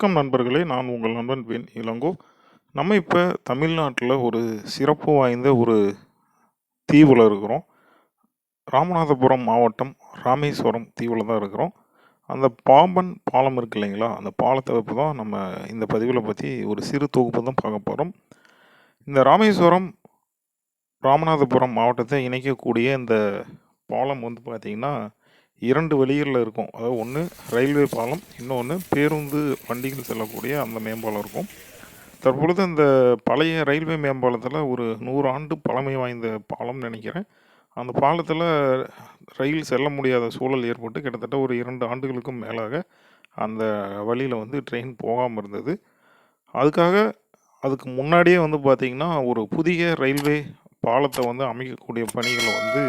வணக்கம் நண்பர்களே நான் உங்கள் நண்பன் வென் இளங்கோ. நம்ம இப்போ தமிழ்நாட்டில் ஒரு சிறப்பு வாய்ந்த ஒரு தீவில் இருக்கிறோம். ராமநாதபுரம் மாவட்டம் ராமேஸ்வரம் தீவில் தான் இருக்கிறோம். அந்த பாம்பன் பாலம் இருக்கு இல்லைங்களா அந்த பாலத்தை இப்போ தான் நம்ம இந்த பதிவில் பற்றி ஒரு சிறு தொகுப்பு தான் பார்க்க போகிறோம் இந்த ராமேஸ்வரம் ராமநாதபுரம் மாவட்டத்தை இணைக்கக்கூடிய இந்த பாலம் வந்து பார்த்திங்கன்னா இரண்டு வழிகளில் இருக்கும். அதாவது ஒன்று ரயில்வே பாலம் இன்னொன்று பேருந்து வண்டிகள் செல்லக்கூடிய அந்த மேம்பாலம் இருக்கும். தற்பொழுது அந்த பழைய ரயில்வே மேம்பாலத்தில் ஒரு நூறு ஆண்டு பழமை வாய்ந்த பாலம் நினைக்கிறேன். அந்த பாலத்தில் ரயில் செல்ல முடியாத சூழல் ஏற்பட்டு கிட்டத்தட்ட ஒரு இரண்டு ஆண்டுகளுக்கும் மேலாக அந்த வழியில் வந்து ட்ரெயின் போகாமல் இருந்தது. அதுக்காக அதுக்கு முன்னாடியே வந்து பார்த்திங்கன்னா ஒரு புதிய ரயில்வே பாலத்தை வந்து அமைக்கக்கூடிய பணிகளை வந்து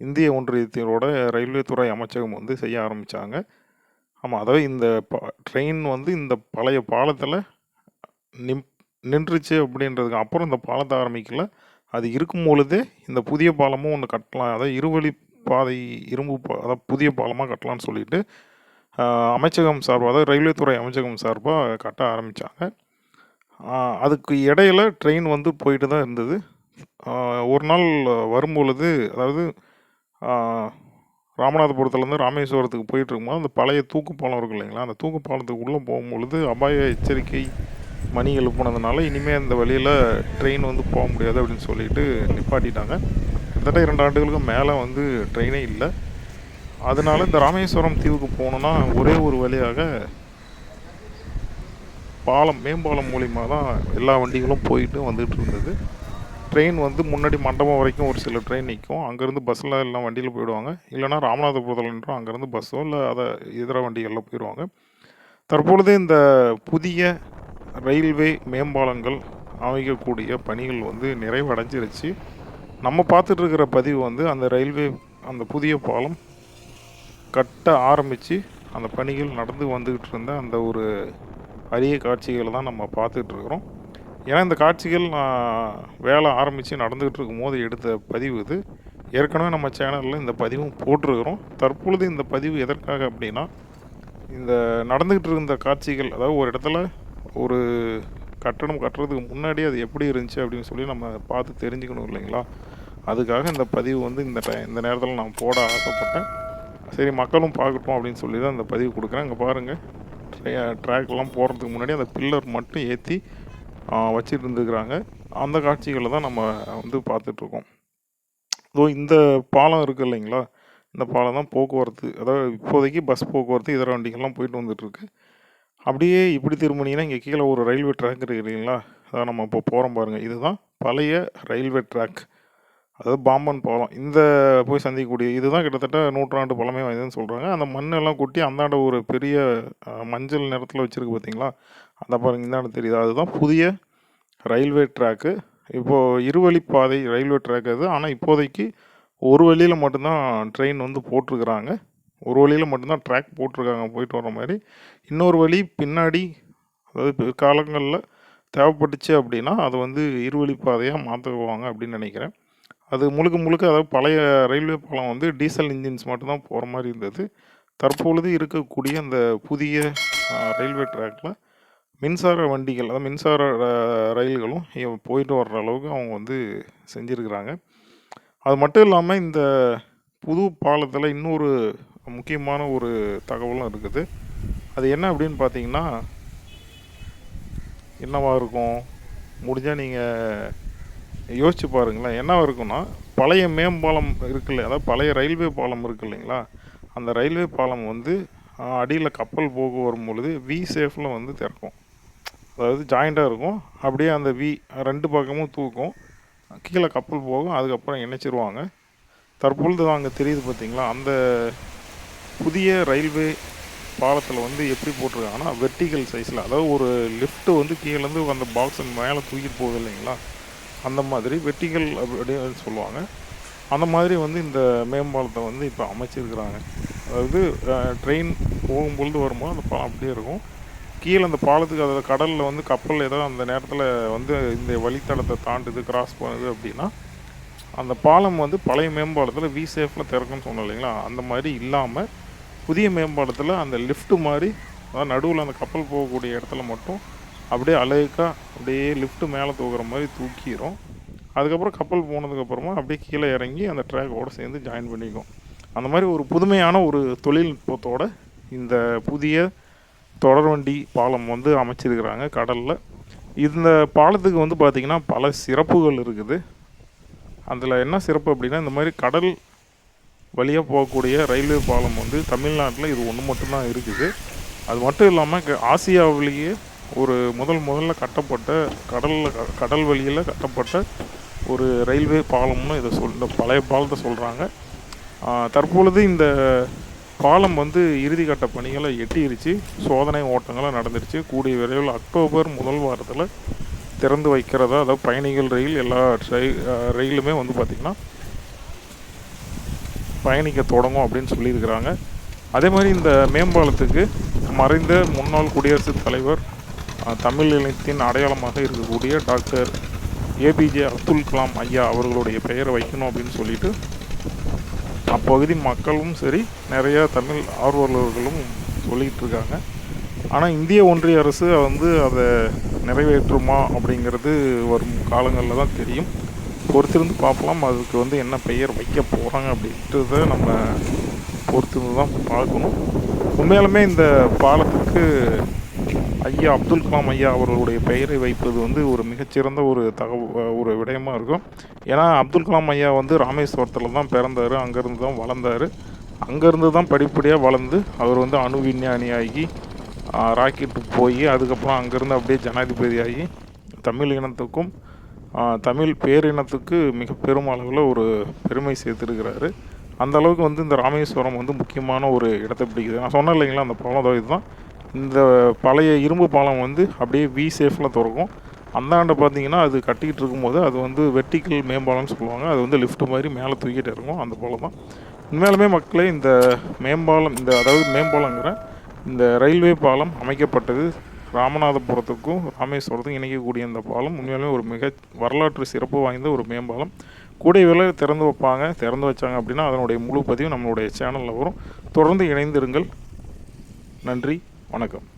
இந்திய ஒன்றியத்தினோட ரயில்வே துறை அமைச்சகம் வந்து செய்ய ஆரம்பித்தாங்க ஆமாம் அதாவது இந்த ப ட்ரெயின் வந்து இந்த பழைய பாலத்தில் நிம் நின்றுச்சு அப்படின்றதுக்கு அப்புறம் இந்த பாலத்தை ஆரம்பிக்கல. அது இருக்கும் பொழுதே இந்த புதிய பாலமும் ஒன்று கட்டலாம். அதாவது இருவழி பாதை இரும்பு பா அதாவது புதிய பாலமாக கட்டலாம்னு சொல்லிட்டு அமைச்சகம் சார்பாக அதாவது ரயில்வே துறை அமைச்சகம் சார்பாக கட்ட ஆரம்பித்தாங்க அதுக்கு இடையில ட்ரெயின் வந்து போயிட்டு தான் இருந்தது ஒரு நாள் வரும்பொழுது அதாவது ராமநாதபுரத்துலேருந்து ராமேஸ்வரத்துக்கு போயிட்டுருக்கும்போது அந்த பழைய தூக்கு பாலம் இருக்கு இல்லைங்களா? அந்த தூக்கு பாலத்துக்கு உள்ளே போகும்பொழுது அபாய எச்சரிக்கை மணி எழுப்புனதுனால இனிமேல் அந்த வழியில் ட்ரெயின் வந்து போக முடியாது அப்படின்னு சொல்லிட்டு நிப்பாட்டிட்டாங்க. கிட்டத்தட்ட இரண்டு ஆண்டுகளுக்கு மேலே வந்து ட்ரெயினே இல்லை. அதனால இந்த ராமேஸ்வரம் தீவுக்கு போகணுன்னா ஒரே ஒரு வழியாக பாலம் மேம்பாலம் மூலிமா தான் எல்லா வண்டிகளும் போயிட்டு வந்துட்டு இருந்தது. ட்ரெயின் வந்து முன்னாடி மண்டபம் வரைக்கும் ஒரு சில ட்ரெயின் நிற்கும் அங்கேருந்து பஸ்ஸில் எல்லாம் வண்டியில் போயிடுவாங்க. இல்லைனா ராமநாதபுரத்தில் நின்றோம் அங்கேருந்து பஸ்ஸோ இல்லை அதை இதர வண்டிகளில் போயிடுவாங்க. தற்பொழுது இந்த புதிய ரயில்வே மேம்பாலங்கள் அமைக்கக்கூடிய பணிகள் வந்து நிறைவடைஞ்சிருச்சு. நம்ம பார்த்துட்ருக்கிற பதிவு வந்து அந்த ரயில்வே அந்த புதிய பாலம் கட்ட ஆரம்பித்து அந்த பணிகள் நடந்து வந்துக்கிட்டு இருந்த அந்த ஒரு அரிய காட்சிகளை தான் நம்ம பார்த்துட்ருக்குறோம் ஏன்னா இந்த காட்சிகள் நான் வேலை ஆரம்பித்து நடந்துக்கிட்டு இருக்கும்போது எடுத்த பதிவு இது. ஏற்கனவே நம்ம சேனலில் இந்த பதிவும் போட்டிருக்கிறோம். தற்பொழுது இந்த பதிவு எதற்காக அப்படின்னா இந்த நடந்துக்கிட்டு இருந்த காட்சிகள் அதாவது ஒரு இடத்துல ஒரு கட்டணம் கட்டுறதுக்கு முன்னாடி அது எப்படி இருந்துச்சு அப்படின்னு சொல்லி நம்ம பார்த்து தெரிஞ்சுக்கணும் இல்லைங்களா? அதுக்காக இந்த பதிவு வந்து இந்த டை இந்த நேரத்தில் நான் போட ஆசைப்பட்டேன். சரி மக்களும் பார்க்கட்டும் அப்படின்னு சொல்லி தான் இந்த பதிவு கொடுக்குறேன். இங்கே பாருங்கள் ட்ராக்லாம் போகிறதுக்கு முன்னாடி அந்த பில்லர் மட்டும் ஏற்றி வச்சுட்டு இருந்துக்கிறாங்க அந்த காட்சிகளை தான் நம்ம வந்து பார்த்துட்ருக்கோம். ஸோ இந்த பாலம் இருக்குது இல்லைங்களா? இந்த பாலம் தான் போக்குவரத்து. அதாவது இப்போதைக்கு பஸ் போக்குவரத்து இதர வண்டிகள்லாம் போயிட்டு வந்துட்டுருக்கு அப்படியே இப்படி திரும்பினீங்கன்னா இங்கே கீழே ஒரு ரயில்வே ட்ராக் இருக்கு இல்லைங்களா? அதான் நம்ம இப்போ போகிறோம் பாருங்கள் இதுதான் பழைய ரயில்வே ட்ராக். அதாவது பாம்பன் பாலம். இந்த போய் சந்திக்கக்கூடிய இதுதான் கிட்டத்தட்ட நூற்றாண்டு பழமை வாய்ந்ததுன்னு சொல்கிறாங்க அந்த மண்ணெல்லாம் கொட்டி அந்தாண்ட ஒரு பெரிய மஞ்சள் நிறத்தில் வச்சுருக்கு பார்த்தீங்களா அந்த பாருங்க இந்தாண்ட தெரியுது? அதுதான் புதிய ரயில்வே ட்ராக்கு இப்போது இருவழிப்பாதை ரயில்வே ட்ராக் அது. ஆனால் இப்போதைக்கு ஒரு வழியில் மட்டும்தான் ட்ரெயின் வந்து போட்டிருக்கிறாங்க. ஒரு வழியில் மட்டும்தான் ட்ராக் போட்டிருக்காங்க போயிட்டு வர மாதிரி. இன்னொரு வழி பின்னாடி அதாவது பிற்காலங்களில் தேவைப்பட்டுச்சு அப்படின்னா அது வந்து இருவழிப்பாதையாக மாற்றுவாங்க அப்படின்னு நினைக்கிறேன். அது முழுக்க முழுக்க அதாவது பழைய ரயில்வே பாலம் வந்து டீசல் இன்ஜின்ஸ் மட்டும்தான் போகிற மாதிரி இருந்தது. தற்பொழுது இருக்கக்கூடிய அந்த புதிய ரயில்வே ட்ராக்கில் மின்சார வண்டிகள் அதாவது மின்சார ரயில்களும் இ- போயிட்டு வர்ற அளவுக்கு அவங்க வந்து செஞ்சுருக்கிறாங்க. அது மட்டும் இல்லாமல் இந்த புது பாலத்தில் இன்னொரு முக்கியமான ஒரு தகவலும் இருக்குது. அது என்ன அப்படின்னு பார்த்தீங்கன்னா என்னவா இருக்கும்? முடிஞ்சால் நீங்கள் யோசிச்சு பாருங்களேன். என்னவா இருக்கும்னா பழைய மேம்பாலம் இருக்குல்ல, அதாவது பழைய ரயில்வே பாலம் இருக்கு இல்லைங்களா? அந்த ரயில்வே பாலம் வந்து அடியில் கப்பல் போக வரும் பொழுது வி சேஃபில் வந்து திறக்கும். அதாவது ஜாயிண்ட்டாக இருக்கும். அப்படியே அந்த வி ரெண்டு பக்கமும் தூக்கும். கீழே கப்பல் போகும். அதுக்கப்புறம் இணைச்சிருவாங்க. தற்பொழுது அங்கே தெரியுது பார்த்தீங்களா அந்த புதிய ரயில்வே பாலத்தில் வந்து எப்படி போட்டிருக்காங்கன்னா வெர்டிகல் சைஸில் அதாவது ஒரு லிஃப்ட்டு வந்து கீழேருந்து அந்த பாக்ஸ் மேலே தூக்கிட்டு போகுது இல்லைங்களா? அந்த மாதிரி வெர்டிகல் அப்படின்னு சொல்லுவாங்க. அந்த மாதிரி வந்து இந்த மேம்பாலத்தை வந்து இப்போ அமைச்சிருக்கிறாங்க. அதாவது ட்ரெயின் போகும்பொழுது வரும்போது அந்த பாலம் அப்படியே இருக்கும். கீழே அந்த பாலத்துக்கு அதாவது கடலில் வந்து கப்பல் ஏதோ அந்த நேரத்தில் வந்து இந்த வழித்தடத்தை தாண்டுது கிராஸ் பண்ணுது அப்படின்னா அந்த பாலம் வந்து பழைய மேம்பாலத்தில் வி சேஃபில் திறக்கும்னு சொன்னோம் இல்லைங்களா? அந்த மாதிரி இல்லாமல் புதிய மேம்பாலத்தில் அந்த லிஃப்ட்டு மாதிரி அதாவது நடுவில் அந்த கப்பல் போகக்கூடிய இடத்துல மட்டும் அப்படியே அழகுக்காக அப்படியே லிஃப்ட்டு மேலே தூக்குற மாதிரி தூக்கிடும் அதுக்கப்புறம் கப்பல் போனதுக்கப்புறமா அப்படியே கீழே இறங்கி அந்த ட்ராக்கோட சேர்ந்து ஜாயின் பண்ணிக்கும். அந்த மாதிரி ஒரு புதுமையான ஒரு தொழில்நுட்பத்தோட இந்த புதிய தொடர்வண்டி பாலம் வந்து அமைச்சிருக்கிறாங்க கடலில். இந்த பாலத்துக்கு வந்து பார்த்திங்கன்னா பல சிறப்புகள் இருக்குது. அதில் என்ன சிறப்பு அப்படின்னா இந்த மாதிரி கடல் வழியாக போகக்கூடிய ரயில்வே பாலம் வந்து தமிழ்நாட்டில் இது ஒன்று மட்டும்தான் இருக்குது. அது மட்டும் இல்லாமல் ஆசியாவிலேயே ஒரு முதல் முதல்ல கட்டப்பட்ட கடலில் கடல் வழியில் கட்டப்பட்ட ஒரு ரயில்வே பாலம்னு இதை சொல் இந்த பழைய பாலத்தை சொல்கிறாங்க தற்பொழுது இந்த பாலம் வந்து இறுதிக்கட்ட பணிகளை எட்டிருச்சு. சோதனை ஓட்டங்களாக நடந்துருச்சு. கூடிய விரைவில் அக்டோபர் முதல் வாரத்தில் திறந்து வைக்கிறதா அதாவது பயணிகள் ரயில் எல்லா ரயிலுமே வந்து பார்த்திங்கன்னா பயணிக்க தொடங்கும் அப்படின்னு சொல்லியிருக்கிறாங்க. அதே மாதிரி இந்த மேம்பாலத்துக்கு மறைந்த முன்னாள் குடியரசுத் தலைவர் தமிழ் இனத்தின் அடையாளமாக இருக்கக்கூடிய டாக்டர் ஏபிஜே அப்துல் கலாம் ஐயா அவர்களுடைய பெயரை வைக்கணும் அப்படின்னு சொல்லிட்டு அப்பகுதி மக்களும் சரி நிறையா தமிழ் ஆர்வலர்களும் சொல்லிகிட்டு இருக்காங்க ஆனால் இந்திய ஒன்றிய அரசு வந்து அதை நிறைவேற்றுமா அப்படிங்கிறது வரும் காலங்களில் தான் தெரியும். பொறுத்திருந்து பார்க்கலாம் அதுக்கு வந்து என்ன பெயர் வைக்க போகிறாங்க அப்படின்றத நம்ம பொறுத்திருந்து தான் பார்க்கணும். உண்மையாலுமே இந்த பாலத்துக்கு ஐயா அப்துல் கலாம் ஐயா அவர்களுடைய பெயரை வைப்பது வந்து ஒரு மிகச்சிறந்த ஒரு தகவல் ஒரு விடயமாக இருக்கும். ஏன்னா அப்துல் கலாம் ஐயா வந்து ராமேஸ்வரத்தில் தான் பிறந்தார் அங்கேருந்து தான் வளர்ந்தார். அங்கேருந்து தான் படிப்படியாக வளர்ந்து அவர் வந்து அணு விஞ்ஞானியாகி ராக்கெட்டு போய் அதுக்கப்புறம் அங்கேருந்து அப்படியே ஜனாதிபதியாகி தமிழ் இனத்துக்கும் தமிழ் பேரினத்துக்கு மிக பெரும் அளவில் ஒரு பெருமை சேர்த்துருக்கிறாரு. அந்த அளவுக்கு வந்து இந்த ராமேஸ்வரம் வந்து முக்கியமான ஒரு இடத்தை பிடிக்குது. நான் சொன்னேன் இல்லைங்களா அந்த பழம் இதுதான். இந்த பழைய இரும்பு பாலம் வந்து அப்படியே வி சேஃபில் திறக்கும். அந்தாண்ட பார்த்தீங்கன்னா அது கட்டிக்கிட்டு இருக்கும்போது அது வந்து வெர்டிக்கல் மேம்பாலம்னு சொல்லுவாங்க. அது வந்து லிஃப்ட் மாதிரி மேலே தூக்கிட்டு இருக்கும் அந்த பாலம் தான். உண்மையாலுமே மக்களே இந்த மேம்பாலம் இந்த அதாவது மேம்பாலங்கிற இந்த ரயில்வே பாலம் அமைக்கப்பட்டது ராமநாதபுரத்துக்கும் ராமேஸ்வரத்துக்கும் இணைக்கக்கூடிய இந்த பாலம் உண்மையாலுமே ஒரு மிக வரலாற்று சிறப்பு வாய்ந்த ஒரு மேம்பாலம். கூடிய விலை திறந்து வைப்பாங்க திறந்து வச்சாங்க அப்படின்னா அதனுடைய முழு பதிவு நம்மளுடைய சேனலில் வரும். தொடர்ந்து இணைந்திருங்கள். நன்றி. வணக்கம்.